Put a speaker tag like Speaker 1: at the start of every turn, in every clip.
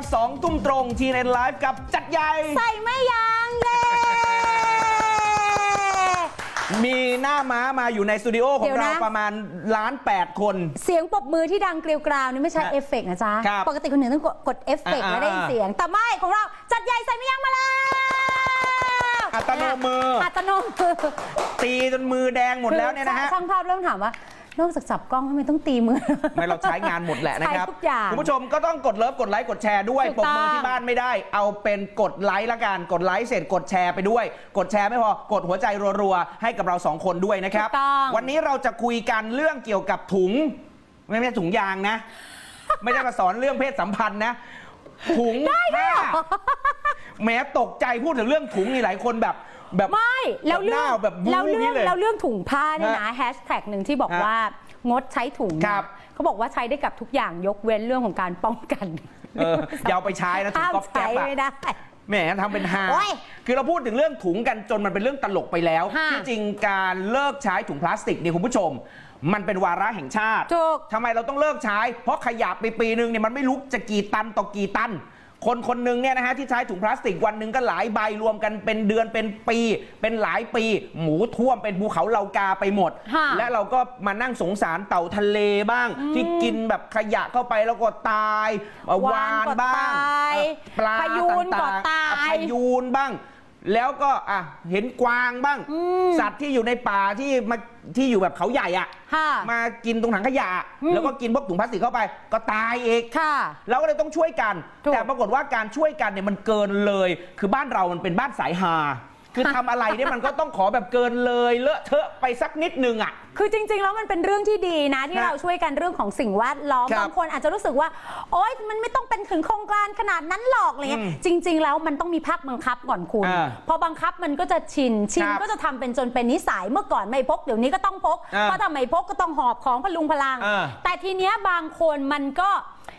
Speaker 1: นะครับสองทุ่มตรงทีเน็ตไลฟ์กับจัดใหญ่
Speaker 2: ใส่ไม่ยั้งเย้
Speaker 1: มีหน้าม้ามาอยู่ในสตูดิโอขอ
Speaker 2: เดี๋
Speaker 1: ง
Speaker 2: ยวนะ
Speaker 1: เราประมาณล้านแปดคน
Speaker 2: เสียงปรบมือที่ดังเกลียวกราวนี่ไม่ใช่
Speaker 1: ฮะ
Speaker 2: เอฟเฟกต์นะจ๊ะ
Speaker 1: ครับ
Speaker 2: ปกติคนอื่นต้องกดกดเอฟเฟกต์
Speaker 1: อ่า
Speaker 2: แล้วได้ยินเสียง แต่ไม่ของเราจัดใหญ่ใส่ไม่ยั้งมาแล้ว
Speaker 1: อัตโนมือ
Speaker 2: อัตโนมือ
Speaker 1: ตีจนมือแดงหมดแล้วเนี่ยนะฮะ
Speaker 2: ช่างภาพเริ่มถามว่า นอกจากจับกล้องทำไมต้องตีมือ
Speaker 1: ไม่เราใช้งานหมดแหละนะครับ
Speaker 2: ใช้ทุกอย่าง
Speaker 1: คุณผู้ชมก็ต้องกดเลิฟกดไลค์กดแชร์ด้วย
Speaker 2: ถูก
Speaker 1: ปรบมือ
Speaker 2: ต้อง
Speaker 1: ที่บ้านไม่ได้ เอาเป็นกดไลค์ละกัน กดไลค์เสร็จกดแชร์ไปด้วย กดแชร์ไม่พอ กดหัวใจรัวๆ ให้กับเราสองคนด้วยนะครับ
Speaker 2: ถูกต้อง
Speaker 1: วันนี้เราจะคุยกันเรื่องเกี่ยวกับถุง ไม่ใช่ถุงยางนะ ไม่ได้มาสอนเรื่องเพศสัมพันธ์นะ ถุงผ้าแหม้ตกใจพูดถึงเรื่องถุงนี่หลายคนแบบ แบบ
Speaker 2: ไม่แล้วเรื่อง
Speaker 1: หน้าแบบบู๊
Speaker 2: แล้วเรื่อง
Speaker 1: นี่เลย
Speaker 2: แล้วเรื่องถุงผ้าเนี่ยนะแฮชแท็กหนึ่งที่บอก
Speaker 1: ฮะ
Speaker 2: ว่างดใช้ถุง
Speaker 1: ครับ
Speaker 2: เขาบอกว่าใช้ได้กับทุกอย่างยกเว้นเรื่องของการป้องกัน
Speaker 1: เอออย่าเอาไปใช้นะถุง
Speaker 2: ห้าม
Speaker 1: ก๊อบแก๊
Speaker 2: ใช้
Speaker 1: ปอะ
Speaker 2: ไม่ได้
Speaker 1: แหมทำเป็นฮา
Speaker 2: โอ๊ย
Speaker 1: คือเราพูดถึงเรื่องถุงกันจนมันเป็นเรื่องตลกไปแล้ว
Speaker 2: ค่ะ
Speaker 1: ที่จริงการเลิกใช้ถุงพลาสติกเนี่ยคุณผู้ชม มันเป็นวาระแห่งชาติ
Speaker 2: ถูก
Speaker 1: ทำไมเราต้องเลิกใช้ เพราะขยะไปปีหนึ่งเนี่ยมันไม่รู้จะกี่ตันต่อกี่ตัน คนคนหนึ่งเนี่ยนะฮะที่ใช้ถุงพลาสติกวันหนึ่งก็หลายใบรวมกันเป็นเดือนเป็นปี เป็นหลายปี หมูท่วมเป็นภูเขาเหล่ากาไปหมด
Speaker 2: ค่ะ
Speaker 1: และเราก็มานั่งสงสารเต่าทะเลบ้างที่กินแบบขยะเข้าไปแล้วก็ตายเอ่อวานบ้าง
Speaker 2: วานก็ตาย
Speaker 1: เอ่อปลา
Speaker 2: พยูนก็
Speaker 1: ต่างๆ
Speaker 2: ตาย
Speaker 1: อะพยูนบ้าง แล้วก็อะเห็นกวางบ้างสัตว์ที่อยู่ในป่าที่มาที่อยู่แบบเขาใหญ่อะ
Speaker 2: ค่ะ
Speaker 1: มากินตรงถังขยะ
Speaker 2: อืม
Speaker 1: แล้วก็กินพวกถุงพลาสติกเข้าไป ก็ตายเอง
Speaker 2: ค่ะ
Speaker 1: เราก็เลยต้องช่วยกัน
Speaker 2: ถูก
Speaker 1: แต่ปรากฏว่าการช่วยกันเนี่ยมันเกินเลย คือบ้านเรามันเป็นบ้านสายฮา คือทำอะไรเนี่ยมันก็ต้องขอแบบเกินเลยเลอะเทอะไปสักนิดนึงอะ
Speaker 2: คือจริง ๆ แล้วมันเป็นเรื่องที่ดีนะ ที่
Speaker 1: ฮะ
Speaker 2: เราช่วยกันเรื่องของสิ่งแวดล้อม
Speaker 1: ครับ
Speaker 2: บางคนอาจจะรู้สึกว่า โอ๊ยมันไม่ต้องเป็นถึงโครงการขนาดนั้นหรอกอะไรเงี้ย
Speaker 1: อืม
Speaker 2: จริง ๆ แล้วมันต้องมีภาคบังคับก่อนคุณ
Speaker 1: อ่า
Speaker 2: พอบังคับมันก็จะชินชิน
Speaker 1: ครับ
Speaker 2: ก็จะทำเป็นจนเป็นนิสัยเมื่อก่อนไม่พกเดี๋ยวนี้ก็ต้องพก
Speaker 1: อ่า
Speaker 2: เพราะถ้าไม่พกก็ต้องหอบของพลุงพลัง
Speaker 1: อ่า
Speaker 2: แต่ทีเนี้ยบางคนมันก็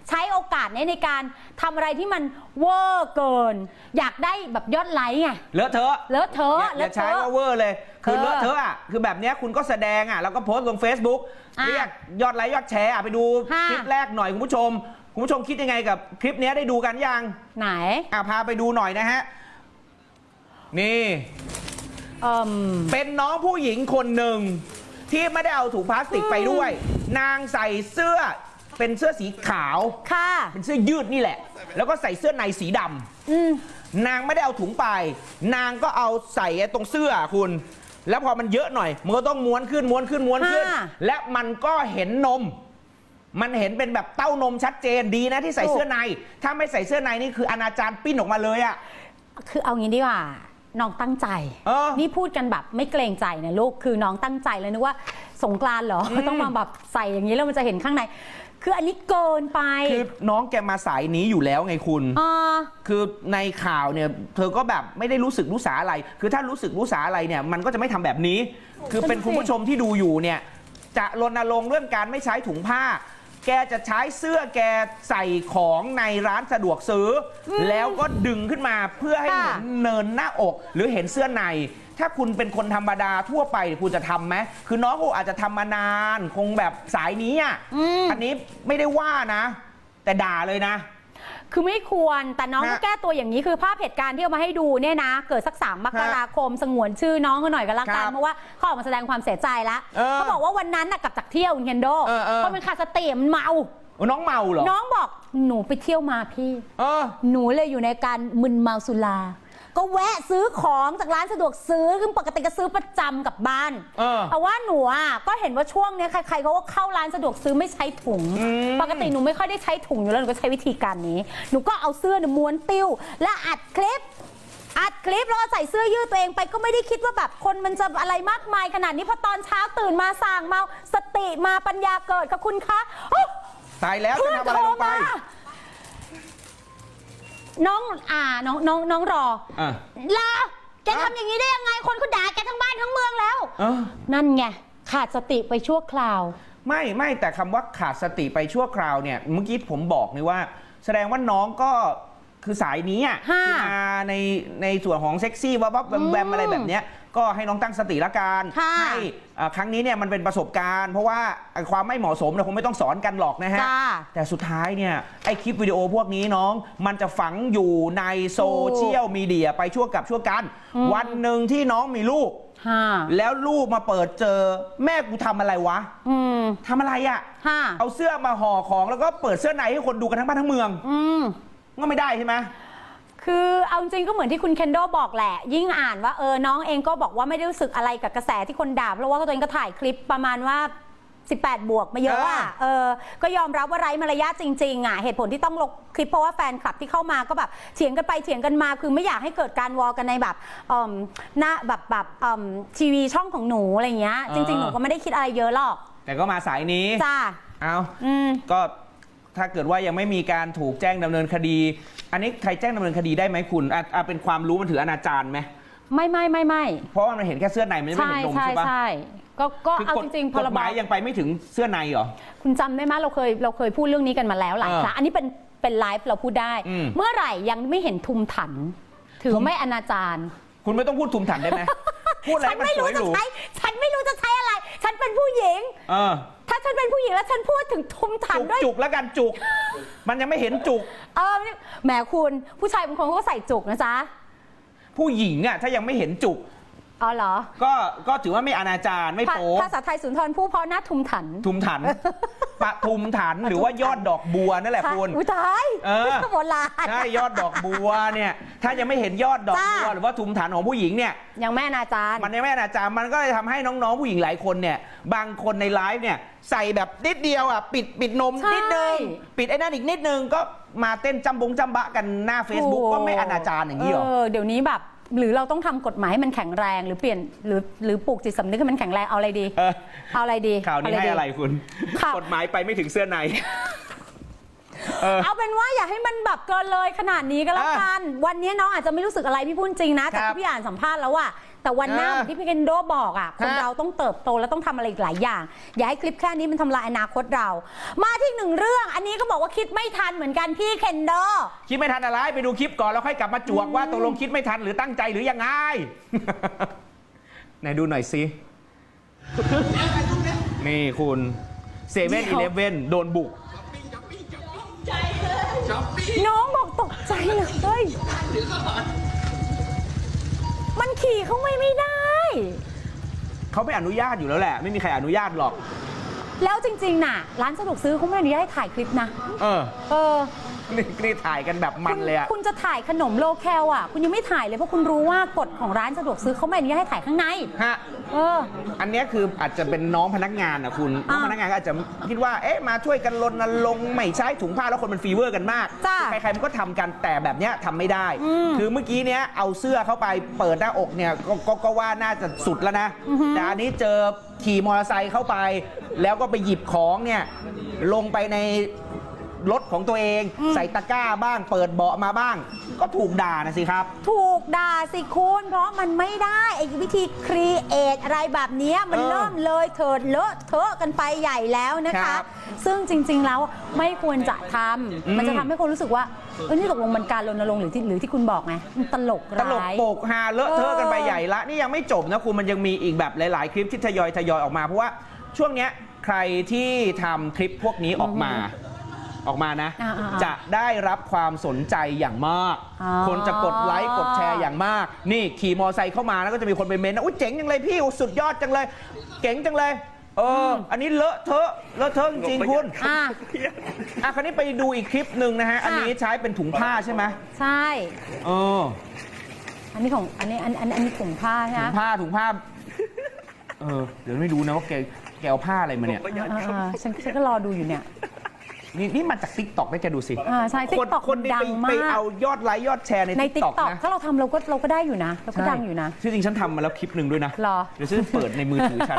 Speaker 2: ใช้โอกาสเนี้ในการทำอะไรที่มันเวอร์เกิน อยากได้แบบยอดไลค์ไง
Speaker 1: เลอะเทอะ
Speaker 2: เลอะเทอะ
Speaker 1: อย่าอย่าใช้
Speaker 2: เลอะเทอะ
Speaker 1: ว่าเวอร์เลย คือ
Speaker 2: เออ
Speaker 1: เลอะเทอะอะคือแบบเนี้ยคุณก็แสดงอะแล้วก็โพสต์ลง Facebook
Speaker 2: อะ
Speaker 1: เรียกยอดไลค์ยอดแชร์อะไปดู
Speaker 2: ค่ะ
Speaker 1: คลิปแรกหน่อยคุณผู้ชม คุณผู้ชมคิดยังไงกับคลิปเนี้ยได้ดูกันยัง
Speaker 2: ไหน
Speaker 1: อะพาไปดูหน่อยนะฮะ นี่
Speaker 2: เอ่ม
Speaker 1: เป็นน้องผู้หญิงคนหนึ่งที่ไม่ได้เอาถุงพลาสติกไปด้วย นางใส่เสื้อ เป็นเสื้อสีขาว
Speaker 2: ค่ะ
Speaker 1: เป็นเสื้อยืดนี่แหละ แล้วก็ใส่เสื้อในสีดำ
Speaker 2: อืม
Speaker 1: นางไม่ได้เอาถุงไป นางก็เอาใส่ไอ้ตรงเสื้อคุณ แล้วพอมันเยอะหน่อย มันก็ต้องม้วนขึ้นม้วนขึ้นม้วนขึ้น
Speaker 2: ค่ะ
Speaker 1: และมันก็เห็นนม มันเห็นเป็นแบบเต้านมชัดเจนดีนะที่ใส่เสื้อใน ถ้าไม่ใส่เสื้อในนี่คืออนาจารปิ้นออกมาเลยอะ
Speaker 2: คือเอางี้ดีกว่า น้องตั้งใจ
Speaker 1: เออ
Speaker 2: นี่พูดกันแบบไม่เกรงใจนะลูก คือน้องตั้งใจเลยนึกว่าสงกรานต์เหรอ
Speaker 1: อืม
Speaker 2: ต้องมาแบบใส่อย่างนี้แล้วมันจะเห็นข้างใน คืออันนี้เกินไป
Speaker 1: คือน้องแกมาสายนี้อยู่แล้วไงคุณ
Speaker 2: อ่า
Speaker 1: คือในข่าวเนี่ยเธอก็แบบไม่ได้รู้สึกรู้สาอะไร คือถ้ารู้สึกรู้สาอะไรเนี่ยมันก็จะไม่ทำแบบนี้ คือเป็นคุณผู้ชมที่ดูอยู่เนี่ยจะรณรงค์เรื่องการไม่ใช้ถุงผ้า แกจะใช้เสื้อแกใส่ของในร้านสะดวกซื้ออแล้วก็ดึงขึ้นมาเพื่อให้
Speaker 2: ค่ะ
Speaker 1: เห็นเนินหน้าอก หรือเห็นเสื้อใน ถ้าคุณเป็นคนธรรมดาทั่วไปคุณจะทำไหมคือน้องคงอาจจะทำมานาน คงแบบสายนี้อะ
Speaker 2: อืม
Speaker 1: อันนี้ไม่ได้ว่านะ แต่ด่าเลยนะ
Speaker 2: คือไม่ควรแต่น้องก็
Speaker 1: ฮะ
Speaker 2: แก้ตัวอย่างนี้คือภาพเหตุการณ์ที่เอามาให้ดูเนี่ยนะ เกิดสักสามมกราคมสงวนชื่อน้องเขาหน่อยก็แล้วกั
Speaker 1: ครั
Speaker 2: น
Speaker 1: บ
Speaker 2: เพราะว่าเขาออกมาแสดงความเสียใจแล้ว
Speaker 1: เออ
Speaker 2: เขาบอกว่าวันนั้นน่ะกลับจากเที่ยวเคนโด
Speaker 1: เออเออ
Speaker 2: เพราะมันขาดสติมันเมา
Speaker 1: น้องเมาเหรอ
Speaker 2: น้องบอกหนูไปเที่ยวมาพี่
Speaker 1: เออ
Speaker 2: หนูเลยอยู่ในการมึนเมาสุรา ก็แวะซื้อของจากร้านสะดวกซื้อซึ่งปกติก็ซื้อประจำกลับบ้าน
Speaker 1: เออ
Speaker 2: แต่ว่าหนูอะก็เห็นว่าช่วงเนี้ยใครๆเขาก็เข้าร้านสะดวกซื้อไม่ใช้ถุง
Speaker 1: อืม
Speaker 2: ปกติหนูไม่ค่อยได้ใช้ถุงอยู่แล้วหนูก็ใช้วิธีการนี้ หนูก็เอาเสื้อเนี่ยม้วนติ้ว และอัดคลิป อัดคลิปแล้วก็ใส่เสื้อยืดตัวเองไปก็ไม่ได้คิดว่าแบบคนมันจะอะไรมากมายขนาดนี้พอตอนเช้าตื่นมาส่างเมาสติมาปัญญาเกิดค่ะคุณคะโอ๊ะ
Speaker 1: ตายแล้วจะ
Speaker 2: เพื่อน
Speaker 1: ทำอะไร
Speaker 2: โทร
Speaker 1: ลงไป
Speaker 2: มา น้องอ่าน้องน้องน้องรอ
Speaker 1: อะ
Speaker 2: ลาแกทำอย่างนี้ได้ยังไงคนเขาด่าแกทั้งบ้านทั้งเมืองแล้ว
Speaker 1: เออ
Speaker 2: นั่นไงขาดสติไปชั่วคราว
Speaker 1: ไม่ไม่แต่คำว่าขาดสติไปชั่วคราวเนี่ย เมื่อกี้ผมบอกนี่ว่า แสดงว่าน้องก็ คือสายนี้อะ
Speaker 2: ค่ะ
Speaker 1: ที่มาในในส่วนของเซ็กซี่วับวับแวมแวม
Speaker 2: อืม
Speaker 1: อะไรแบบเนี้ยก็ให้น้องตั้งสติละกัน
Speaker 2: ค่ะ
Speaker 1: ให้อ่าครั้งนี้เนี่ยมันเป็นประสบการณ์ เพราะว่าไอ้ความไม่เหมาะสมเนี่ยคงไม่ต้องสอนกันหรอกนะฮะ
Speaker 2: จ้า
Speaker 1: แต่สุดท้ายเนี่ยไอ้คลิปวิดีโอพวกนี้น้อง มันจะฝังอยู่ในโซเชียลมีเดียไปชั่วกับชั่วกัน
Speaker 2: อืม
Speaker 1: วันหนึ่งที่น้องมีลูก
Speaker 2: ฮ่า
Speaker 1: แล้วลูกมาเปิดเจอแม่กูทำอะไรวะ
Speaker 2: อืม
Speaker 1: ทำอะไรอะ่ะ
Speaker 2: ฮ่า
Speaker 1: เอาเสื้อมาห่อของแล้วก็เปิดเสื้อในให้คนดูกันทั้งบ้านทั้งเมือง
Speaker 2: อืม
Speaker 1: ก็ไม่ได้ใช่ไหม
Speaker 2: คือเอาจริงก็เหมือนที่คุณเคนโดบอกแหละ ยิ่งอ่านว่าเออน้องเองก็บอกว่าไม่ได้รู้สึกอะไรกับกระแสที่คนด่าเพราะว่าตัวเองก็ถ่ายคลิปประมาณว่า 18 บวกมาเยอะอะเออ ก็ยอมรับว่าไร้มารยาทจริงๆอะเหตุผลที่ต้องลงคลิปเพราะว่าแฟนคลับที่เข้ามาก็แบบเถียงกันไปเถียงกันมา คือไม่อยากให้เกิดการวอลกันในแบบเอ่มหน้าแบบแบบเอ่มทีวีช่องของหนูอะไรเงี้ย จริง ๆ หนูก็ไม่ได้คิดอะไรเยอะหรอก
Speaker 1: แต่ก็มาสายนี้
Speaker 2: จ้า
Speaker 1: เอา
Speaker 2: อืม
Speaker 1: ก็ ถ้าเกิดว่ายังไม่มีการถูกแจ้งดำเนินคดี อันนี้ใครแจ้งดำเนินคดีได้ไหมคุณอะอะเป็นความรู้มันถืออนาจารไหม
Speaker 2: ไม่ไม่ไม่ไม่
Speaker 1: เพราะว่ามันเห็นแค่เสื้อในมันไม่
Speaker 2: ใช่
Speaker 1: เห็นนม
Speaker 2: ใช่
Speaker 1: ใช่ปะ
Speaker 2: ใช่ก็ก็
Speaker 1: คือ
Speaker 2: เอา
Speaker 1: กฎ
Speaker 2: จริงๆพ
Speaker 1: ก
Speaker 2: ร
Speaker 1: ฎ
Speaker 2: บ
Speaker 1: หมายยังไปไม่ถึงเสื้อในเหรอ
Speaker 2: คุณจำได้ไหมเราเคยเราเคยพูดเรื่องนี้กันมาแล้วหลาย
Speaker 1: เออ
Speaker 2: ครั้งอันนี้เป็นเป็นไลฟ์เราพูดได้
Speaker 1: อืม
Speaker 2: เมื่อไหร่ยังไม่เห็นทุมถัน ถือไม่อนาจาร
Speaker 1: คุณไม่ต้องพูดทุมถันได้ไหมพูดอะไร
Speaker 2: ฉัน
Speaker 1: มัน
Speaker 2: ไม่
Speaker 1: ส
Speaker 2: รู้
Speaker 1: วยห
Speaker 2: จะ
Speaker 1: รู
Speaker 2: ใช้ ฉันไม่รู้จะใช้อะไร ฉันเป็นผู้หญิง
Speaker 1: เออ
Speaker 2: ถ้า ฉันเป็นผู้หญิงแล้วฉันพูดถึงทุมถัน
Speaker 1: จุก
Speaker 2: ด้วย
Speaker 1: จุกแล้วกันจุก มันยังไม่เห็นจุก
Speaker 2: เออแหมคุณผู้ชายบางคนเขาก็ใส่จุกนะจ๊ะ
Speaker 1: ผู้หญิงอะถ้ายังไม่เห็นจุก
Speaker 2: อ๋อเหรอ
Speaker 1: ก็ก็ถือว่าไม่อนาจารไม่
Speaker 2: ภา
Speaker 1: โป๊
Speaker 2: ภาษาไทยสุนทรผู้เพราะหน้าทุมถัน
Speaker 1: ทุมถันปะทุมถันหรือว่ายอดดอกบัวนั่นแหละคุณ
Speaker 2: อุ้ยตาย
Speaker 1: เออ
Speaker 2: โบราณ
Speaker 1: ใช่ยอดดอกบัวเนี่ยถ้ายังไม่เห็นยอดดอกบัว
Speaker 2: จ้า
Speaker 1: หรือว่าทุมถันของผู้หญิงเนี่ย
Speaker 2: ยังไม่อนาจาร
Speaker 1: มันยังไม่อนาจารมันก็เลยทำให้น้องๆผู้หญิงหลายคนเนี่ย บางคนในไลฟ์เนี่ย ใส่แบบนิดเดียวอะปิดปิดนม
Speaker 2: ใช่
Speaker 1: นิดนึงปิดไอ้นั่นอีกนิดนึงก็มาเต้นจำบงจำบะกันหน้า Facebook ก็ไม่อนาจารอย่างนี้หรอ
Speaker 2: เออเดี๋ยวนี้แบบ หรือเราต้องทำกฎหมายให้มันแข็งแรง หรือเปลี่ยนหรือหรือปลูกจิตสำนึกให้มันแข็งแรงเอาอะไรดี
Speaker 1: เออ
Speaker 2: เอาอะไรดี
Speaker 1: ข่าวนี้
Speaker 2: เา
Speaker 1: ให้
Speaker 2: ดี
Speaker 1: อะไรคุณ
Speaker 2: ข่าว
Speaker 1: กฎหมายไปไม่ถึงเสื้อใน เออ
Speaker 2: เอาเป็นว่าอย่าให้มันแบบเกินเลยขนาดนี้ก็แล้ว
Speaker 1: อะ
Speaker 2: กัน วันนี้น้องอาจจะไม่รู้สึกอะไรพี่พูดจริงนะ
Speaker 1: ครั
Speaker 2: จาก
Speaker 1: บ
Speaker 2: ที่พี่อ่านสัมภาษณ์แล้วอะ แต่วันหน้า
Speaker 1: อะ
Speaker 2: เหมือนที่พี่เคนโดบอกอะคน
Speaker 1: ฮะ
Speaker 2: เราต้องเติบโตแล้วต้องทำอะไรอีกหลายอย่าง อย่าให้คลิปแค่นี้มันทำลายอนาคตเรา มาที่หนึ่งเรื่อง อันนี้ก็บอกว่าคิดไม่ทันเหมือนกันพี่เคนโด
Speaker 1: คิดไม่ทันอะไรไปดูคลิปก่อนแล้วค่อยกลับมาจวกว่าตกลงคิดไม่ทันหรือตั้งใจหรือยังไง ไหนดูหน่อยสินี่คุณเซเว่นอีเลฟเว่นโดนบุก
Speaker 2: น้องบอกตกใจเลยเฮ้ย มันขี่เข้าไม่ไม่ได้
Speaker 1: เขาไม่อนุญาตอยู่แล้วแหละ ไม่มีใครอนุญาตหรอก
Speaker 2: แล้วจริงๆ น่ะ ร้านสะดวกซื้อเขาไม่อนุญาตให้ถ่ายคลิปนะ
Speaker 1: เออ
Speaker 2: เออ
Speaker 1: นี่นี่ถ่ายกันแบบมันเลยอะ
Speaker 2: คุณคุณจะถ่ายขนมโลแคลอะ คุณยังไม่ถ่ายเลยเพราะคุณรู้ว่ากฎของร้านสะดวกซื้อเขาไม่อนุญาตให้ถ่ายข้างใน
Speaker 1: ฮะ
Speaker 2: เออ
Speaker 1: อันเนี้ยคืออาจจะเป็นน้องพนักงานอะคุณน้อง
Speaker 2: อ่า
Speaker 1: พนักงานก็อาจจะคิดว่า เอ๊ะ มาช่วยกันรณรงค์ไม่ใช้ถุงผ้าแล้วคนมันฟีเวอร์กันมาก
Speaker 2: จ้า
Speaker 1: ใครๆมันก็ทำกันแต่แบบเนี้ยทำไม่ได้
Speaker 2: อืม
Speaker 1: คือเมื่อกี้เนี้ยเอาเสื้อเข้าไปเปิดหน้าอกเนี่ยกก็ก็ว่าน่าจะสุดแล้วนะ
Speaker 2: อือฮึ
Speaker 1: แต่อันนี้เจอขี่มอเตอร์ไซค์เข้าไป แล้วก็ไปหยิบของเนี่ยลงไปใน รถของตัวเอง ใส่ตะกร้าบ้าง เปิดเบาะมาบ้าง ก็ถูกด่านะสิครับ
Speaker 2: ถูกด่าสิคุณเพราะมันไม่ได้ไอ้วิธีครีเอทอะไรแบบเนี้ยมัน
Speaker 1: เออ
Speaker 2: เริ่มเลยเถิดเลอะเทอะกันไปใหญ่แล้วนะ
Speaker 1: ครั
Speaker 2: คะ
Speaker 1: บ
Speaker 2: ซึ่งจริง ๆ แล้วไม่ควรจะท
Speaker 1: อืมำ
Speaker 2: มันจะทำให้คนรู้สึกว่าเออนี่ตกลงมันการรณรงค์หรือที่หรือที่คุณบอกไงมันตลก
Speaker 1: ตลก
Speaker 2: ร้าย
Speaker 1: โปกฮาเลอะเทอะกันไป
Speaker 2: เออ
Speaker 1: ใหญ่ละ นี่ยังไม่จบนะคุณมันยังมีอีกแบบหลาย ๆ คลิปที่ทยอยทยอยออกมา เพราะว่าช่วงเนี้ยใครที่ทำคลิปพวกนี้ออกมา ออกมานะ
Speaker 2: อ่าๆๆ
Speaker 1: จะได้รับความสนใจอย่างมาก
Speaker 2: อ๋อ
Speaker 1: คนจะกดไลค์กดแชร์อย่างมาก นี่ขี่มอไซค์เข้ามาแล้วก็จะมีคนไปเมนต์นะอุ้ยเจ๋งจังเลยพี่อุ๊ยสุดยอดจังเลย เก๋งจังเลยเออออันนี้เลอะเทอะเลอะเทอะจริงๆคุณ
Speaker 2: อะ
Speaker 1: อะคราวนี้ไปดูอีกคลิปหนึ่งนะฮะอันนี้ใช้เป็นถุงผ้าใช่ไหม
Speaker 2: ใช่
Speaker 1: เออ
Speaker 2: อันนี้ของ อันนี้ อันอันอันนี้ถุงผ้าใช่ไห
Speaker 1: ถุ
Speaker 2: ม
Speaker 1: งผ้าถุงผ้า เออ เดี๋ยวไม่รู้นะว่าแกแกเอาผ้าอะไรมาเนี่ย
Speaker 2: เออเออเออฉันฉันก็รอดูอยู่เนี่ย
Speaker 1: นี่นี่มาจากติ๊กต็อกได้แกดูสิ
Speaker 2: อ่าใช่
Speaker 1: คน
Speaker 2: TikTok
Speaker 1: คนที่
Speaker 2: ดั
Speaker 1: ไป
Speaker 2: งมาก
Speaker 1: ไปเอายอดไลค์ยอดแชร์ใน
Speaker 2: ใน
Speaker 1: ติ๊ก
Speaker 2: ติ๊ก
Speaker 1: ต็อก
Speaker 2: ต็อก
Speaker 1: นะ
Speaker 2: ถ้าเราทำเราก็เราก็ได้อยู่นะ เราก็ดังอยู่นะ
Speaker 1: ที่จริงฉันทำมาแล้วคลิปหนึ่งด้วยนะ
Speaker 2: หรอ
Speaker 1: เดี๋ยวฉันเปิดในมือถือฉัน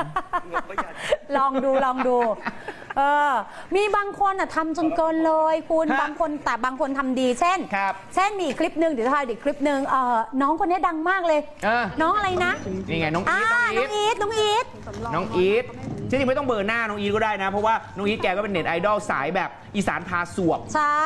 Speaker 2: ลองดูลองดู เออ มีบางคนอะทำจนเกินเลยคุณ
Speaker 1: ฮะ
Speaker 2: บางคนแต่บางคนทำดี เช่น
Speaker 1: ครับ
Speaker 2: เช่นมีอีกคลิปหนึ่งเดี๋ยวถ่ายอีกคลิปหนึ่งเออน้องคนนี้ดังมากเลย
Speaker 1: เออ
Speaker 2: น้องอะไรนะ
Speaker 1: นี่ไงน้อง
Speaker 2: อ่า
Speaker 1: อีทน้องอีท
Speaker 2: น้องอีทน้องอีท
Speaker 1: น้องอีท ที่จริงไม่ต้องเบอร์หน้าน้องอีทก็ได้นะ เพราะว่าน้องอีทแกก็เป็นเน็ตไอดอลสายแบบอีสานพาสวบ
Speaker 2: ใช่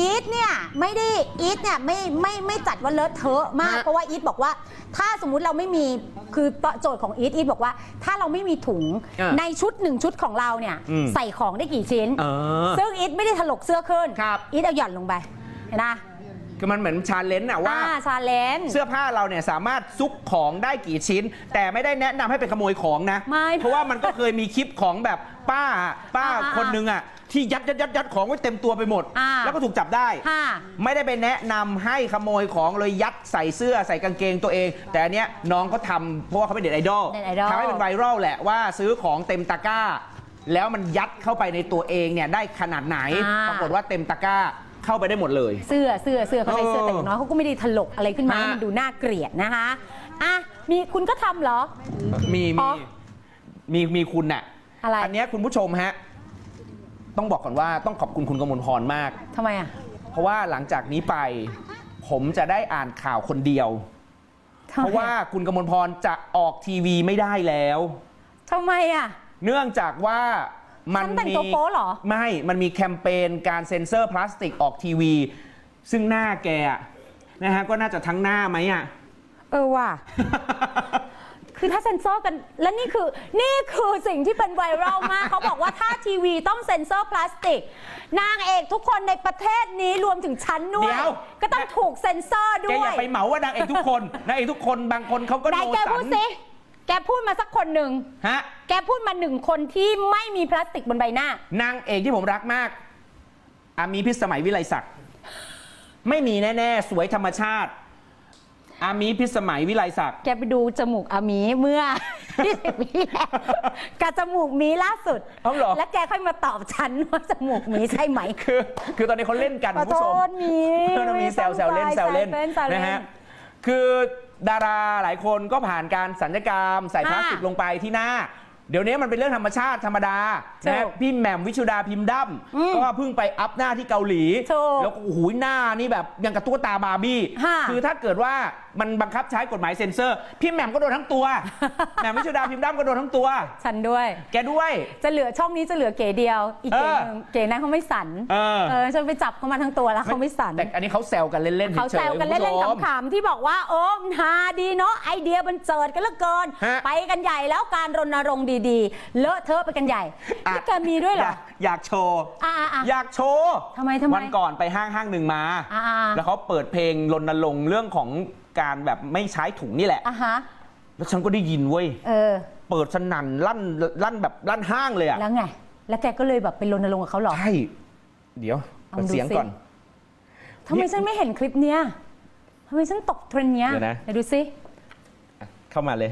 Speaker 2: อีทเนี่ยไม่ได้อีทเนี่ยไม่ไม่ไม่จัดว่าเลอะเทอะมาก
Speaker 1: ฮะ
Speaker 2: เพราะว่าอีทบอกว่า ถ้าสมมุติเราไม่มีคือโจทย์ของอีทอีทบอกว่า ถ้าเราไม่มีถุง
Speaker 1: เออ
Speaker 2: ในชุดหนึ่งชุดของเราเนี่ย
Speaker 1: อืม
Speaker 2: ใส่ของได้กี่ชิ้น
Speaker 1: เออ
Speaker 2: ซึ่งอีทไม่ได้ถลกเสื้อขึ้น
Speaker 1: ครับ
Speaker 2: อีทเอาหย่อนลงไปเห็นไหม
Speaker 1: คือมันเหมือนชาเลนจ์อะว่า
Speaker 2: อ่าชาเลนจ์
Speaker 1: เสื้อผ้าเราเนี่ยสามารถซุกของได้กี่ชิ้น แต่ไม่ได้แนะนำให้ไปขโมยของนะ
Speaker 2: ไม่
Speaker 1: เพราะว่ามันก็เคยมีคลิปของแบบป้าป้า
Speaker 2: อ่าๆ
Speaker 1: คนหนึงอะที่ยัดยัดยัดยัดของไว้เต็มตัวไปหมด
Speaker 2: อ่า
Speaker 1: แล้วก็ถูกจับได้
Speaker 2: ค่ะ
Speaker 1: ไม่ได้ไปแนะนำให้ขโมยของเลยยัดใส่เสื้อใส่กางเกงตัวเอง แต่อันเนี้ยน้องเขาทำเพราะว่าเขาเป็นเด็ดไอดอล
Speaker 2: เน็ตไอดอล
Speaker 1: ทำให้เป็นไวรัลแหละว่าซื้อของเต็มตะกร้า แล้วมันยัดเข้าไปในตัวเองเนี่ยได้ขนาดไหนปรากฏว่าเต็มตะกร้า เข้าไปได้หมดเลย
Speaker 2: เสื้อเสื้อเสื้อเขาใช้เสื้อ
Speaker 1: เออ
Speaker 2: แต่อย่างน้อยเขาก็ไม่ได้ถลกอะไรขึ้นมา
Speaker 1: ฮะ
Speaker 2: ให้มันดูน่าเกลียดนะคะอะมีคุณก็ทำเหรอ
Speaker 1: มี
Speaker 2: อ๋
Speaker 1: มี
Speaker 2: อ
Speaker 1: มีมีคุณน่ะ
Speaker 2: อะไร
Speaker 1: อันเนี้ยคุณผู้ชมฮะ ต้องบอกก่อนว่าต้องขอบคุณคุณกมลพรมาก
Speaker 2: ทำไมอะ
Speaker 1: เพราะว่าหลังจากนี้ไป ผมจะได้อ่านข่าวคนเดียว
Speaker 2: ทำไม
Speaker 1: เพราะว่าคุณกมลพรจะออกทีวีไม่ได้แล้ว
Speaker 2: ทำไมอะ
Speaker 1: เนื่องจากว่ามัน
Speaker 2: ฉันแต่ง
Speaker 1: มี
Speaker 2: ตัวโป๊เหรอ
Speaker 1: ไม่ มันมีแคมเปญการเซ็นเซอร์พลาสติกออกทีวี ซึ่งหน้าแกอะนะฮะก็น่าจะทั้งหน้าไหมอะ
Speaker 2: เออว่ะ คือถ้าเซ็นเซอร์กัน และนี่คือ นี่คือสิ่งที่เป็นไวรัลมาก เขาบอกว่าถ้าทีวีต้องเซ็นเซอร์พลาสติก นางเอกทุกคนในประเทศนี้รวมถึงฉันด้วย
Speaker 1: เดี๋ยว
Speaker 2: ก็ต้องถูกเซ็นเซอร์ด้
Speaker 1: แก
Speaker 2: ว
Speaker 1: อย่ายไปเหมาว่านางเอกทุกคน นางเอกทุกคนบางคนเขาก็
Speaker 2: ไหน
Speaker 1: โน
Speaker 2: แก
Speaker 1: สั
Speaker 2: พูด
Speaker 1: น
Speaker 2: สิ แกพูดมาสักคนหนึ่ง
Speaker 1: ฮะ
Speaker 2: แกพูดมาหนึ่งคนที่ไม่มีพลาสติกบนใบหน้า
Speaker 1: นางเอกที่ผมรักมากอามีพิสมัยวิไลศักดิ์ไม่มีแน่ ๆ สวยธรรมชาติ อามีพิสมัยวิไลศักดิ์
Speaker 2: แกไปดูจมูกอามีเมื่อ 20ปีแล้วกับจมูกมีล่าสุด
Speaker 1: เอาเหรอ
Speaker 2: แล้วแกค่อยมาตอบฉันว่าจมูกมีใช่ไหม
Speaker 1: คือ คือตอนนี้เขาเล่นกัน
Speaker 2: ขอ
Speaker 1: คุณผู้ชม
Speaker 2: โทษมี
Speaker 1: มันมีแซวแซวเล่นแซวเล่น
Speaker 2: แซวเล่นแซวเล่น
Speaker 1: นะฮะ คือ ดาราหลายคนก็ผ่านการสัญญกรรม ใส่พลาสติกลงไปที่หน้า เดี๋ยวนี้มันเป็นเรื่องธรรมชาติธรรมดา นะฮะ
Speaker 2: ถูก
Speaker 1: พี่แหม่มวิชุดาพิมพ์ดั้ม
Speaker 2: อืม
Speaker 1: ก็เพิ่งไปอัพหน้าที่เกาหลี
Speaker 2: ถูก
Speaker 1: แล้วก็โอ้โหหน้านี่แบบยังกับตุ๊กตาบาร์บี้
Speaker 2: ค่ะ
Speaker 1: คือถ้าเกิดว่ามันบังคับใช้กฎหมายเซ็นเซอร์ พี่แหม่มก็โดนทั้งตัวแหม่มวิชุดาพิมพ์ดั้มก็โดนทั้งตัว
Speaker 2: ฉันด้วย
Speaker 1: แกด้วย
Speaker 2: จะเหลือช่องนี้จะเหลือเก๋เดียว อีกเก๋หนึ่งเก๋นั้นเขาไม่สัน
Speaker 1: เออ
Speaker 2: เออฉันไปจับเขามาทั้งตัวแล้วเขาไม่สัน
Speaker 1: แต่อันนี้เขาแซวกันเล่นๆ
Speaker 2: เขา
Speaker 1: เฉ
Speaker 2: แซ
Speaker 1: ยวๆ
Speaker 2: กันเล่น
Speaker 1: คุณผู้ชม
Speaker 2: ๆขำๆที่บอกว่าโอ้ฮาดีเนาะไอเดียบันเจิดกันเหลือเกิน
Speaker 1: ฮะ
Speaker 2: ไปกันใหญ่แล้วการรณรงค์ดีๆ เลอะเทอะไปกันใหญ่
Speaker 1: อะ
Speaker 2: นี่แกมีด้วยเหรอ
Speaker 1: ยากอยากโชว์
Speaker 2: อ่าอ่า
Speaker 1: อยากโชว์
Speaker 2: ทำไมทำไม
Speaker 1: วันก่อนไปห้างห้างหนึ่งมา
Speaker 2: อ่าๆ
Speaker 1: แล้วเขาเปิดเพลงรณรงค์เรื่องของการแบบไม่ใช้ถุงนี่แหละ
Speaker 2: อะฮะ
Speaker 1: แล้วฉันก็ได้ยินเว้ย
Speaker 2: เออ
Speaker 1: เปิดสนั่นลั่นลั่นแบบลั่นห้างเลยอะ
Speaker 2: แล้วไง แล้วแกก็เลยแบบไปรณรงค์กับเขาเหรอ
Speaker 1: ใช่ เดี๋ยว
Speaker 2: เอา
Speaker 1: เปิด
Speaker 2: ดู
Speaker 1: เสียง
Speaker 2: สิ
Speaker 1: ก่อน
Speaker 2: ทำไมฉันไม่เห็นคลิปเนี้ยทำไมฉันตกเทรนด์เนี้ย
Speaker 1: เดี๋ยวนะ
Speaker 2: ไหนดูสิ
Speaker 1: อะเข้ามาเลย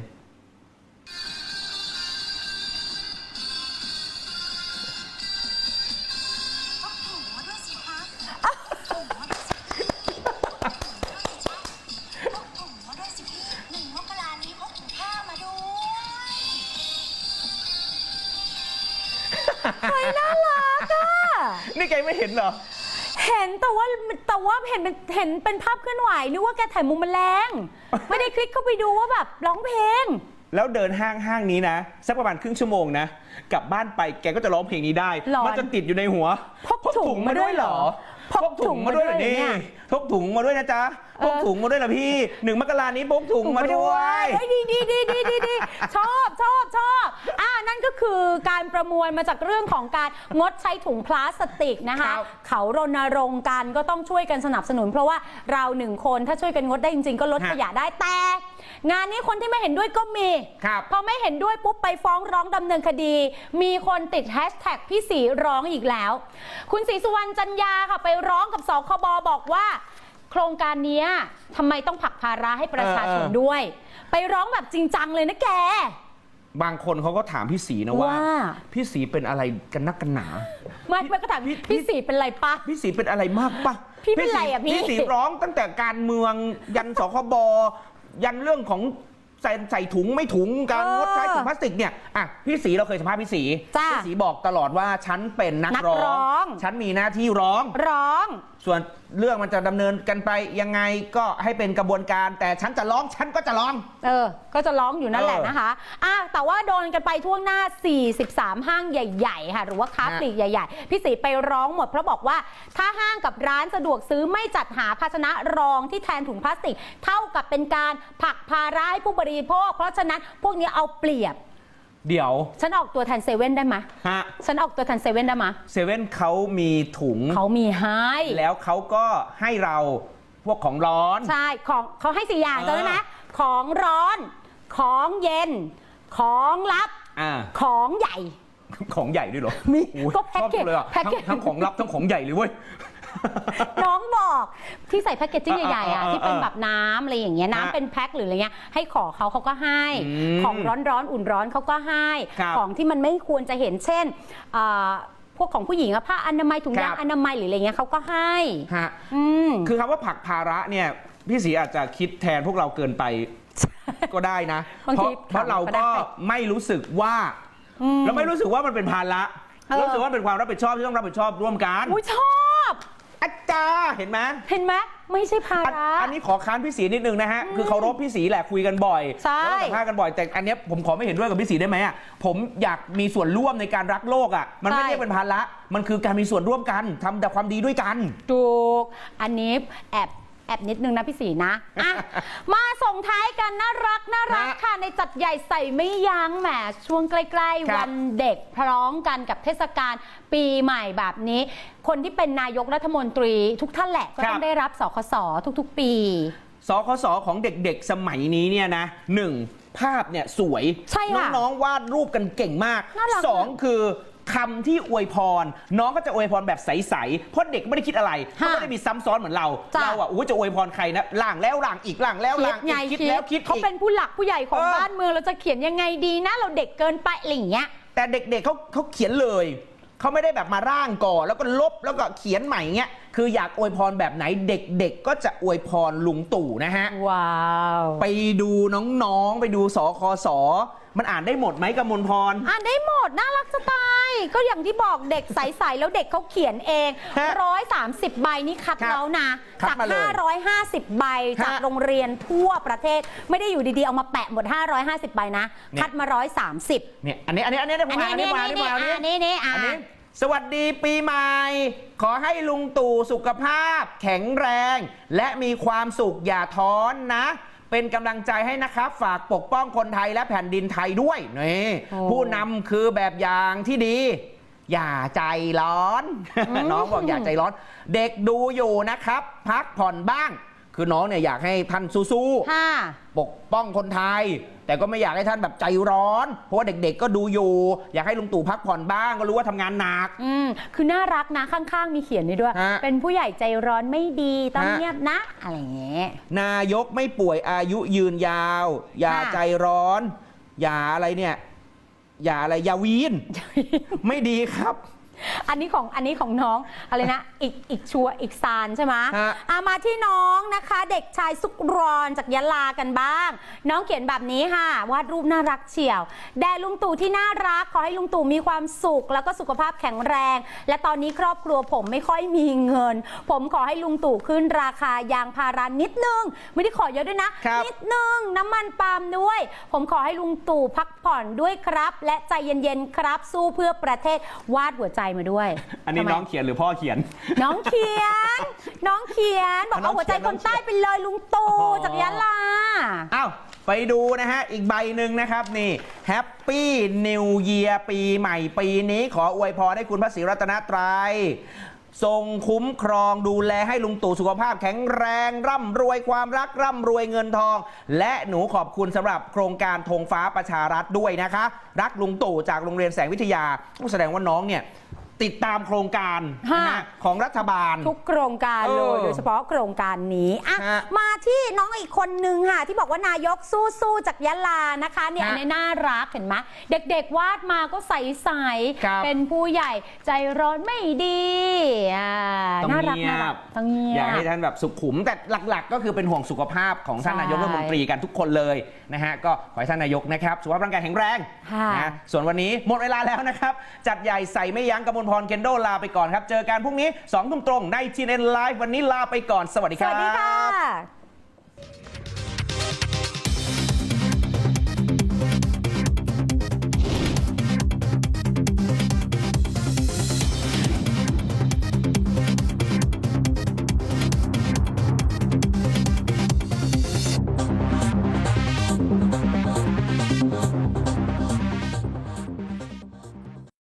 Speaker 2: เห็
Speaker 1: นเหรอ
Speaker 2: เห็นแต่ว่าแต่ว่าเห็นเป็นเห็นเป็นภาพเคลื่อนไหวนึกว่าแกถ่ายมุมแมลง ไม่ได้คลิกเข้าไปดูว่าแบบร้องเพลง
Speaker 1: แล้วเดินห้างห้างนี้นะสักประมาณครึ่งชั่วโมงนะกลับบ้านไปแกก็จะร้องเพลงนี้ได้
Speaker 2: หลอน
Speaker 1: มัจะติดอยู่ในหัว
Speaker 2: พกถุงมาด้วยเหรอ
Speaker 1: พกถุงมาด้วยเหรอ
Speaker 2: พกถุงมาด้วย
Speaker 1: นี่
Speaker 2: เนี่ย
Speaker 1: พกถุงมาด้วยนะจ๊ะ
Speaker 2: เอ
Speaker 1: พ
Speaker 2: อ
Speaker 1: กถุงมาด้วยเหรอพี่หนึ่งมกรานี้พกถุงมาด้วย
Speaker 2: เฮ้ยดีดีดีดีดีดีชอบชอบชอบอ่านั่นก็ คือการประมวลมาจากเรื่องของการงดใช้ถุงพลาสติกนะคะ
Speaker 1: ครับ
Speaker 2: เขารณรงค์กันก็ต้องช่วยกันสนับสนุน เพราะว่าเราหนึ่งคนถ้าช่วยกันงดได้จริงๆ ก็ลด
Speaker 1: ฮะ
Speaker 2: ขยะได้แต่ งานนี้คนที่ไม่เห็นด้วยก็มี
Speaker 1: ครับ
Speaker 2: พอไม่เห็นด้วยปุ๊บไปฟ้องร้องดำเนินคดี มีคนติดแฮชแท็กพี่สีร้องอีกแล้ว คุณศรีสุวรรณจันยาค่ะไปร้องกับสคบบอกว่า โครงการเนี้ยทำไมต้องผลักภาระให้ประชาชน
Speaker 1: เออ
Speaker 2: ด้วย ไปร้องแบบจริงจังเลยนะแก
Speaker 1: บางคนเขาก็ถามพี่สีนะว่า
Speaker 2: ว่า
Speaker 1: พี่สีเป็นอะไรกันนักกันหนา
Speaker 2: ไม่ไม่ก็ถามพี่สีเป็นไรปะ
Speaker 1: พี่สีเป็นอะไรมากปะ
Speaker 2: พี่เป็นไรอะพี่
Speaker 1: พี่สีร้องตั้งแต่การเมืองยันสคบยันเรื่องของใส่ใส่ถุงไม่ถุงการ
Speaker 2: เออ
Speaker 1: งดใช้ถุงพลาสติกเนี่ยอะพี่สีเราเคยสัมภาษณ์พี่สี
Speaker 2: จ้ะ
Speaker 1: พี่สีบอกตลอดว่าฉันเป็นนัก
Speaker 2: นัก
Speaker 1: ร้
Speaker 2: ร้
Speaker 1: อ
Speaker 2: อง
Speaker 1: งฉันมีหน้าที่ร้อง
Speaker 2: ร้อง
Speaker 1: ส่วนเรื่องมันจะดำเนินกันไปยังไงก็ให้เป็นกระบวนการ แต่ฉันจะร้องฉันก็จะร้อง
Speaker 2: เออ ก็จะร้องอยู่นั่นแหละ
Speaker 1: เออ
Speaker 2: นะคะอะแต่ว่าโดนกันไปทั่วหน้า 43 ห้างใหญ่ๆ ค่ะ หรือว่าค้า
Speaker 1: ฮะ
Speaker 2: ปลีกใหญ่ ๆ พี่สีไปร้องหมดเพราะบอกว่า ถ้าห้างกับร้านสะดวกซื้อไม่จัดหาภาชนะรองที่แทนถุงพลาสติก เท่ากับเป็นการผลักภาระให้ผู้บริโภค เพราะฉะนั้นพวกนี้เอาเปรียบ
Speaker 1: เดี๋ยว
Speaker 2: ฉันออกตัวแทนเซเว่นได้ไหม
Speaker 1: ฮะ
Speaker 2: ฉันออกตัวแทนเซเว่นได้ไหม
Speaker 1: เซเว่นเขามีถุง
Speaker 2: เขามีให้
Speaker 1: แล้วเขาก็ให้เราพวกของร้อน
Speaker 2: ใช่ของเขาให้สี่อย่าง
Speaker 1: เออ
Speaker 2: จำได้ไหมของร้อน ของเย็น ของลับ
Speaker 1: อ่า
Speaker 2: ของใหญ่
Speaker 1: ของใหญ่ด้วยเหรอ
Speaker 2: มี
Speaker 1: โอ้ย
Speaker 2: ก็แพ็กเกจ
Speaker 1: ชอบจังเลยอะ
Speaker 2: แพ็ก
Speaker 1: ทั้ง
Speaker 2: เกจ
Speaker 1: ทั้งของลับทั้งของใหญ่เลยเว้ย
Speaker 2: น้องบอกที่ใส่แพ็กเกจจิ้งใหญ่ๆอะ
Speaker 1: เออเออเออ
Speaker 2: ที่เป็นแบบน้ำอะไรอย่างเงี้ย
Speaker 1: ฮะ
Speaker 2: น้ำเป็นแพ็คหรืออะไรเงี้ยให้ขอเขาเขาก็ให้
Speaker 1: อืม
Speaker 2: ของร้อนๆ อุ่นร้อนเขาก็ให้
Speaker 1: ครับ
Speaker 2: ของที่มันไม่ควรจะเห็นเช่นอ่าพวกของผู้หญิงอะผ้าอนามัยถุงยาง
Speaker 1: ครับ
Speaker 2: อนามัยหรืออะไรเงี้ยเขาก็ให้
Speaker 1: ฮะ
Speaker 2: อืม
Speaker 1: คือคำว่าผลักภาระเนี่ยพี่สีอาจจะคิดแทนพวกเราเกินไปก็ได้นะ
Speaker 2: บาง
Speaker 1: เพ
Speaker 2: ที
Speaker 1: ราะเพราะเรา
Speaker 2: ก็ได้
Speaker 1: ก็ไม่รู้สึกว่า
Speaker 2: อืม
Speaker 1: เราไม่รู้สึกว่ามันเป็นภาระ
Speaker 2: เออ
Speaker 1: รู้สึกว่าเป็นความรับผิดชอบที่ต้องรับผิดชอบร่วมกัน
Speaker 2: อุ้ยชอบ
Speaker 1: อาจารย์เห็นไหม
Speaker 2: เห็นไหมไม่ใช่ภา
Speaker 1: อัน
Speaker 2: ระ
Speaker 1: อันนี้ขอค้านพี่สีนิดนึงนะฮะ คือเคารพพี่สีแหละคุยกันบ่อย
Speaker 2: ใช่
Speaker 1: แล้วก็สัมภาษณ์กันบ่อย แต่อันเนี้ยผมขอไม่เห็นด้วยกับพี่สีได้ไหมอะผมอยากมีส่วนร่วมในการรักโลกอะมันไม่
Speaker 2: ใช่
Speaker 1: เรียกเป็นภาระมันคือการมีส่วนร่วมกันทำแต่ความดีด้วยกัน
Speaker 2: ถูก อันนี้แอบแอบนิดนึงนะพี่สีนะอะมาส่งท้ายกันน่ารักน่ารัก
Speaker 1: ฮะ
Speaker 2: ค่ะ ในจัดใหญ่ใส่ไม่ยั้งแหมช่วงใกล้
Speaker 1: ค
Speaker 2: ๆ
Speaker 1: รับ
Speaker 2: วันเด็กพร้อมกันกับเทศกาลปีใหม่แบบนี้ คนที่เป็นนายกรัฐมนตรี ทุกท่านแหละก็ต้องได้รับสคสทุกๆ ปี
Speaker 1: สคสของเด็กๆ สมัยนี้เนี่ยนะหนึ่งภาพเนี่ยสวย
Speaker 2: ใช่ค่ะ
Speaker 1: น้องๆวาดรูปกันเก่งมาก
Speaker 2: น่ารัก
Speaker 1: สองคือ คำที่อวยพร น้องก็จะอวยพรแบบใสๆเพราะเด็กไม่ได้คิดอะไรเขาไม่ได้มีซ้ำซ้อนเหมือนเรา
Speaker 2: จ้ะ
Speaker 1: เราอะอู้จะอวยพรใครนะล่างแล้วล่างอีกล่างแล้ว
Speaker 2: คิ
Speaker 1: ล่า
Speaker 2: ด
Speaker 1: ง
Speaker 2: ไง
Speaker 1: อีกคิด
Speaker 2: คิด
Speaker 1: แล้วคิด
Speaker 2: เขา
Speaker 1: อีก
Speaker 2: เป็นผู้หลักผู้ใหญ่ของ
Speaker 1: เออ
Speaker 2: บ้านเมืองเราจะเขียนยังไงดีนะ เราเด็กเกินไปอะไรอย่างเงี้ย
Speaker 1: แต่เด็กๆเขาเขาเขียนเลย เขาไม่ได้แบบมาร่างก่อนแล้วก็ลบแล้วก็เขียนใหม่เงี้ยคืออยากอวยพรแบบไหนเด็กๆ ก็จะอวยพรลุงตู่นะฮะ
Speaker 2: ว้าว
Speaker 1: ไปดูน้องๆ ไปดูสคส มันอ่านได้หมดไหมกำมลพร
Speaker 2: อ่านได้หมด น่ารักจะตายก็อย่างที่บอกเด็กใส ๆ แล้วเด็กเขาเขียนเอง
Speaker 1: ฮะ
Speaker 2: 130 ใบนี่คัด
Speaker 1: ครับ
Speaker 2: แล้วนะ
Speaker 1: คัด
Speaker 2: จาก
Speaker 1: มาเลย
Speaker 2: 550 ใบจาก
Speaker 1: ฮะ
Speaker 2: โรงเรียนทั่วประเทศ ไม่ได้อยู่ดีๆ เอามาแปะหมด 550 ใบนะ
Speaker 1: เนี่ย
Speaker 2: คัดมา 130
Speaker 1: เนี่ยอันนี้อันนี้อันนี้ผม
Speaker 2: อัน
Speaker 1: อ่าน
Speaker 2: นี้
Speaker 1: อันนี้
Speaker 2: นี่
Speaker 1: ผมอ่านอันนี้ผมอ่านอัน
Speaker 2: นี่
Speaker 1: นี้
Speaker 2: นี่นี่อ่า
Speaker 1: อันนี้สวัสดีปีใหม่ ขอให้ลุงตู่สุขภาพ แข็งแรง และมีความสุขอย่าท้อนนะ เป็นกำลังใจให้นะครับ ฝากปกป้องคนไทยและแผ่นดินไทยด้วยนี่
Speaker 2: โอ้
Speaker 1: ผู้นำคือแบบอย่างที่ดี อย่าใจร้อน
Speaker 2: อืม
Speaker 1: น้องบอกอย่าใจร้อน เด็กดูอยู่นะครับ พักผ่อนบ้าง คือน้องเนี่ยอยากให้ท่านสู้ๆ
Speaker 2: ค่ะ
Speaker 1: ปกป้องคนไทย แต่ก็ไม่อยากให้ท่านแบบใจร้อน เพราะว่าเด็กๆก็ดูอยู่ อยากให้ลุงตู่พักผ่อนบ้างก็รู้ว่าทำงานหนัก
Speaker 2: อืม คือน่ารักนะข้างๆ มีเขียนนี่ด้วย
Speaker 1: ฮะ
Speaker 2: เป็นผู้ใหญ่ใจร้อนไม่ดี ต้อง
Speaker 1: ฮะ
Speaker 2: เงียบนะ อะไรอย่างเงี้ย
Speaker 1: นายกไม่ป่วยอายุยืนยาว อย่า
Speaker 2: ค่ะ
Speaker 1: ใจร้อน อย่าอะไรเนี่ย อย่าอะไรอย่าวีน ไม่ดีครับ
Speaker 2: อันนี้ของอันนี้ของน้องอะไรนะอีกอีกชัวร์อีกซานใช่ไหม
Speaker 1: ฮะ
Speaker 2: อามาที่น้องนะคะ เด็กชายสุกรอนจากยะลากันบ้าง น้องเขียนแบบนี้ค่ะวาดรูปน่ารักเฉียว แด่ลุงตู่ที่น่ารักขอให้ลุงตู่มีความสุข แล้วก็สุขภาพแข็งแรง และตอนนี้ครอบครัวผมไม่ค่อยมีเงิน ผมขอให้ลุงตู่ขึ้นราคายางพารานิดนึง ไม่ได้ขอเยอะด้วยนะ
Speaker 1: ครับ
Speaker 2: นิดนึงน้ำมันปาล์มด้วย ผมขอให้ลุงตู่พักผ่อนด้วยครับ และใจเย็นๆครับ สู้เพื่อประเทศวาดหัวใจมาด้วย
Speaker 1: อันนี้
Speaker 2: ทำไม
Speaker 1: น้องเขียนหรือพ่อเขียน
Speaker 2: น้องเขียน น้องเขียน บอก
Speaker 1: น้อ
Speaker 2: เอา
Speaker 1: ง
Speaker 2: หัวใจ
Speaker 1: เขียน
Speaker 2: คนใต้ไปเลยลุงตู่
Speaker 1: อ๋อ
Speaker 2: จากยะลา
Speaker 1: อ้าว ไปดูนะฮะ อีกใบหนึ่งนะครับนี่แฮปปี้นิวเยียปีใหม่ปีนี้ขออวยพรให้คุณพระศรีรัตนตรัยทรงคุ้มครองดูแลให้ลุงตู่สุขภาพแข็งแรงร่ำรวยความรักร่ำรวยเงินทอง และหนูขอบคุณสำหรับโครงการธงฟ้าประชารัฐด้วยนะคะ รักลุงตู่จากโรงเรียนแสงวิทยาแสดงว่าน้องเนี่ย ติดตามโครงการ
Speaker 2: ฮะ
Speaker 1: นะฮะ ของรัฐบาล
Speaker 2: ทุกโครงการเลย
Speaker 1: เออ
Speaker 2: โดยเฉพาะโครงการนี้อะ
Speaker 1: ฮะ
Speaker 2: มาที่น้องอีกคนนึงค่ะ ที่บอกว่านายกสู้ๆจากยะลานะคะเนี่ย
Speaker 1: ฮะ
Speaker 2: อันนี้น่ารักเห็นไหมเด็กๆวาดมาก็ใส
Speaker 1: ครับ
Speaker 2: ๆเป็นผู้ใหญ่ใจร้อนไม่ดีอ่า
Speaker 1: ต้อง
Speaker 2: น่ารัก
Speaker 1: เงีย
Speaker 2: น่ารับกต้องเงีย
Speaker 1: อยาก
Speaker 2: บ
Speaker 1: ให้ท่านแบบสุขุม แต่หลัก ๆ ก็คือเป็นห่วงสุขภาพของท่าน
Speaker 2: ใช่
Speaker 1: นายกรัฐมนตรีกันทุกคนเลยนะฮะก็ขอให้ท่านนายกนะครับสุขภาพร่างกายแข็งแรง
Speaker 2: ค่ะ
Speaker 1: นะส่วนวันนี้หมดเวลาแล้วนะครับ จัดใหญ่ใส่ไม่ยั้งกมลพพรเคนโดลาไปก่อนครับ เจอกันพรุ่งนี้2ทุ่มตรงใน GNN Live วันนี้ลาไปก่อนสวัสดีครับ
Speaker 2: วัสดีค่ะ